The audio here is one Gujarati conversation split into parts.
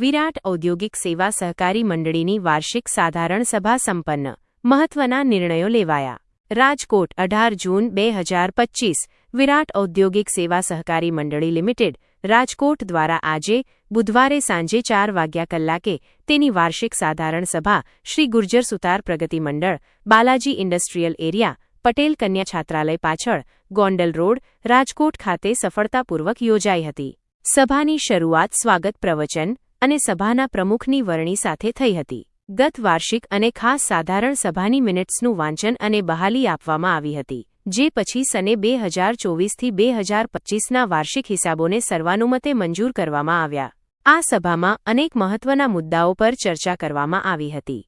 વિરાટ ઔદ્યોગિક સેવા સહકારી મંડળીની વાર્ષિક સાધારણ સભા સંપન્ન. મહત્વના નિર્ણયો લેવાયા. રાજકોટ, અઢાર જૂન બે હજાર પચ્ચીસ વિરાટ ઔદ્યોગિક સેવા સહકારી મંડળી લિમિટેડ, રાજકોટ દ્વારા આજે, બુધવારે સાંજે ચાર વાગ્યા કલાકે, તેની વાર્ષિક સાધારણ સભા, શ્રી ગુર્જર સુતાર પ્રગતિ મંડળ, બાલાજી ઇન્ડસ્ટ્રીયલ એરિયા, પટેલ કન્યા છાત્રાલય પાછળ, ગોંડલ રોડ, રાજકોટ ખાતે સફળતાપૂર્વક યોજાઈ હતી. સભાની શરૂઆત સ્વાગત પ્રવચન અને સભાના પ્રમુખની વરણી સાથે થઈ હતી. ગત વાર્ષિક અને ખાસ સાધારણ સભાની મિનિટ્સનું વાંચન અને બહાલી આપવામાં આવી હતી, જે પછી સને બે હજાર ચોવીસથી બે હજાર પચ્ચીસના વાર્ષિક હિસાબોને સર્વાનુમતે મંજૂર કરવામાં આવ્યા. આ સભામાં અનેક મહત્વના મુદ્દાઓ પર ચર્ચા કરવામાં આવી હતી.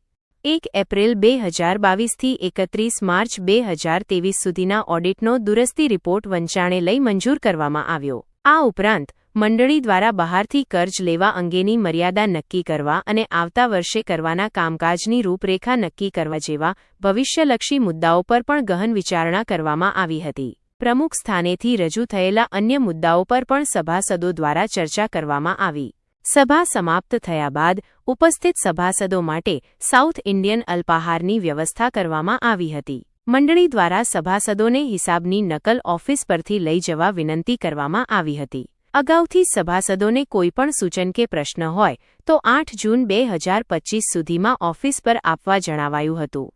એક એપ્રિલ બે હજાર બાવીસથી એકત્રીસ માર્ચ બે હજાર તેવીસ સુધીના ઓડિટનો દુરસ્તી રિપોર્ટ વંચાણે લઈ મંજૂર કરવામાં આવ્યો. આ ઉપરાંત મંડળી દ્વારા બહારથી કર્જ લેવા અંગેની મર્યાદા નક્કી કરવા અને આવતા વર્ષે કરવાના કામકાજની રૂપરેખા નક્કી કરવા જેવા ભવિષ્યલક્ષી મુદ્દાઓ પર પણ ગહન વિચારણા કરવામાં આવી હતી. પ્રમુખ સ્થાનેથી રજૂ થયેલા અન્ય મુદ્દાઓ પર પણ સભાસદો દ્વારા ચર્ચા કરવામાં આવી. સભા સમાપ્ત થયા બાદ ઉપસ્થિત સભાસદો માટે સાઉથ ઇન્ડિયન અલ્પાહારની વ્યવસ્થા કરવામાં આવી હતી. મંડળી દ્વારા સભાસદોને હિસાબની નકલ ઓફિસ પરથી લઈ જવા વિનંતી કરવામાં આવી હતી. અગાઉથી સભાસદોને કોઈપણ સૂચન કે પ્રશ્ન હોય, તો આઠ જૂન બે હજાર પચીસ સુધીમાં ઓફિસ પર આપવા જણાવાયું હતું.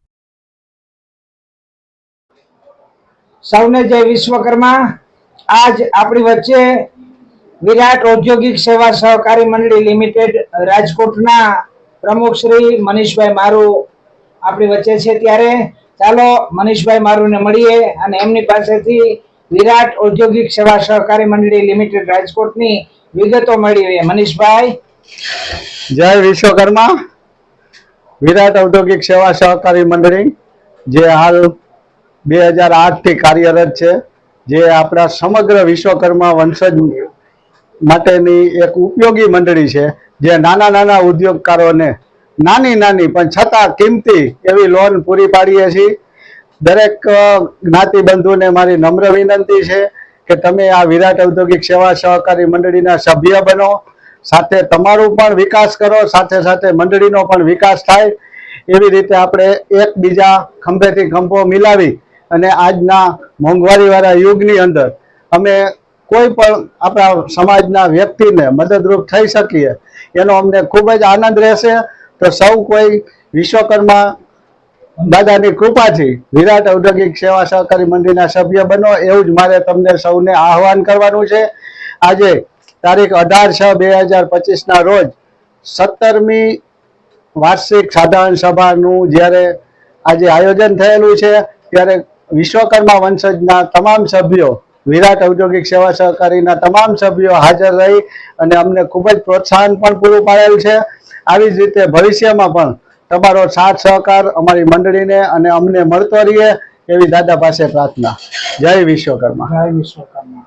સૌને જય વિશ્વકર્મા. આજ આપણી વચ્ચે વિરાટ ઔદ્યોગિક સેવા સહકારી મંડળી લિમિટેડ રાજકોટના પ્રમુખ શ્રી મનીષભાઈ મારુ આપણી વચ્ચે છે ત્યારે. ચાલો મનીષભાઈ મારુને મળીએ અને એમની પાસેથી વિરાટ ઔદ્યોગિક સેવા સહકારી મંડળી લિમિટેડ રાજકોટની વિગતો મળી રહી મનીષભાઈ. જય વિશ્વકર્મા. વિરાટ ઔદ્યોગિક સેવા સહકારી મંડળી, જે હાલ બે હજાર આઠથી કાર્યરત છે, જે આપણા સમગ્ર વિશ્વકર્મા વંશજ માટેની એક ઉપયોગી મંડળી છે, જે નાના નાના ઉદ્યોગકારોને નાની નાની પણ છતાં કિંમતી એવી લોન પૂરી પાડીએ છીએ. દરેક જ્ઞાતિ જ્ઞાતિબંધુને મારી નમ્ર વિનંતી છે કે તમે આ વિરાટ ઔદ્યોગિક સેવા સહકારી મંડળીના સભ્ય બનો. સાથે તમારું પણ વિકાસ કરો, સાથે સાથે મંડળીનો પણ વિકાસ થાય. એવી રીતે આપણે એકબીજા ખંભેથી ખંભો મિલાવી અને આજના મોંઘવારીવાળા યુગની અંદર અમે કોઈ પણ આપણા સમાજના વ્યક્તિને મદદરૂપ થઈ શકીએ, એનો અમને ખૂબ જ આનંદ રહેશે. તો સૌ કોઈ વિશ્વકર્મા દાદાની કૃપાથી વિરાટ ઔદ્યોગિક સેવા સહકારી મંડળીના સભ્ય બનો, એવું જ મારે તમને સૌને આહવાન કરવાનું છે. આજે તારીખ અઢાર છ બે હજાર પચીસના રોજ સત્તરમી વાર્ષિક સાધારણ સભાનું જ્યારે આજે આયોજન થયેલું છે, ત્યારે વિશ્વકર્મા વંશજના તમામ સભ્યો, વિરાટ ઔદ્યોગિક સેવા સહકારીના તમામ સભ્યો હાજર રહી અને અમને ખૂબ જ પ્રોત્સાહન પણ પૂરું પાડેલ છે. આવી જ રીતે ભવિષ્યમાં પણ તમારો સાથ સહકાર અમારી મંડળીને અને અમને મળતો રહીએ એવી દાદા પાસે પ્રાર્થના. જય વિશ્વકર્મા. જય વિશ્વકર્મા.